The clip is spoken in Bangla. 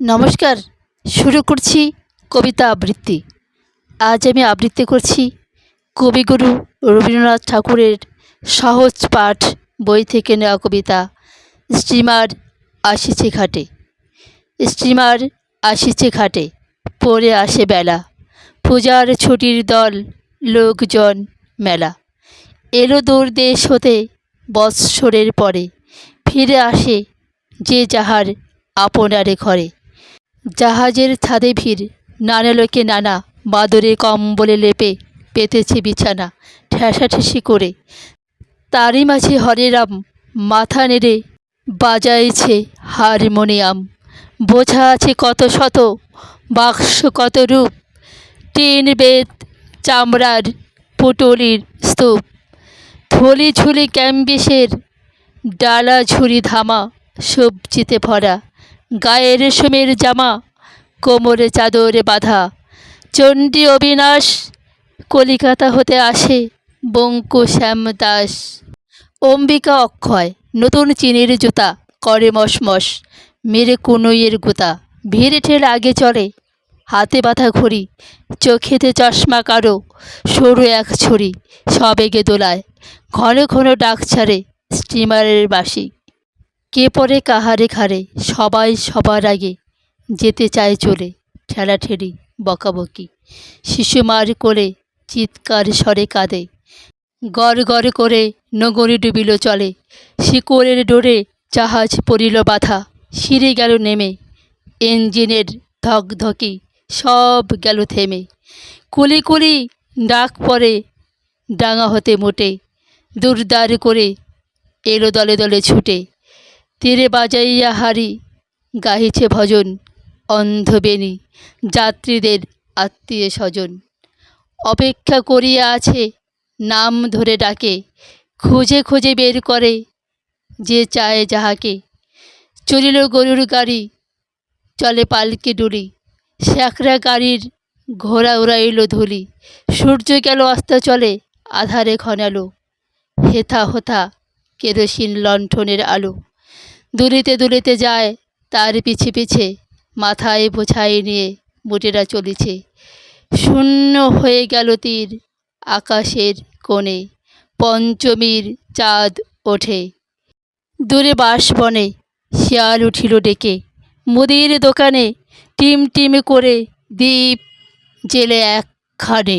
নমস্কার, শুরু করছি কবিতা আবৃত্তি। আজ আমি আবৃত্তি করছি কবিগুরু রবীন্দ্রনাথ ঠাকুরের সহজ পাঠ বই থেকে নেওয়া কবিতা, স্টিমার আসিছে ঘাটে। স্টিমার আসিছে ঘাটে, পড়ে আসে বেলা। পূজার ছুটির দল, লোকজন, মেলা। এলো দূর দেশ হতে বৎসরের পরে, ফিরে আসে যে যাহার আপনারে ঘরে। জাহাজের ছাদে ভিড়। নানা লোকে নানা বাদরে কম্বলে লেপে পেতেছে বিছানা, ঠেসাঠেসি করে। তারই মাঝে হরেরাম মাথা নেড়ে বাজাইছে হারমোনিয়াম। বোঝা আছে কত শত বাক্স, কত রূপ। টিন বেত চামড়ার পুটুলির স্তূপ। থলি ঝুলি ক্যাম্বিসের ডালা ঝুরি ধামা সবজিতে ভরা। গায়ে রেশমের জামা, কোমরে চাদরে বাঁধা। চণ্ডী অবিনাশ, কলিকাতা হতে আসে বঙ্কু শ্যাম দাস। অম্বিকা অক্ষয়, নতুন চিনির জুতা, করে মশমস মেরে কুনুইয়ের গুতা। ভিড়ে ঠের আগে চলে হাতে বাঁধা ঘড়ি, চোখেতে চশমা কারও সরু এক ছড়ি সবেগে দোলায়। ঘন ঘন ডাক ছাড়ে স্টিমারের বাসি কে পরে কাহারে ঘাড়ে, সবাই সবার আগে যেতে চায় চলে ঠেলা ঠেলাঠেলি, বকাবকি। শিশু মার কোলে চিৎকার স্বরে কাঁদে, গড় গড় করে নগরী ডুবিল চলে। শিকড়ের ডোরে জাহাজ পড়িল বাধা, সিঁড়ে গেল নেমে, ইঞ্জিনের ধকধকি সব গেল থেমে। কুলি কুলি ডাক পরে ডাঙা হতে মোটে, দুরদার করে এলো দলে দলে ছুটে। তীরে বাজাইয়া হারি, গাহিছে ভজন অন্ধবেণী, যাত্রীদের আত্মীয় স্বজন। অপেক্ষা করিয়া আছে, নাম ধরে ডাকে, খুঁজে খুঁজে বের করে যে চায় যাহাকে। চলিল গরুর গাড়ি, চলে পালকি ডুলি শ্যাকরা গাড়ির ঘোড়া উড়াইল ধুলি। সূর্য গেল অস্ত চলে, আধারে ঘনালো হেথা হোথা কেরোসিন লণ্ঠনের আলো। দুলিতে দুলিতে যায়, তার পিছে পিছে, মাথায় বোঝাই নিয়ে বুটেরা চলেছে। শূন্য হয়ে গেল তীর আকাশের কোণে, পঞ্চমীর চাঁদ ওঠে। দূরে বাঁশবনে শিয়াল উঠিল ডেকে, মুদির দোকানে টিম টিম করে দ্বীপ জেলে এক একখানে।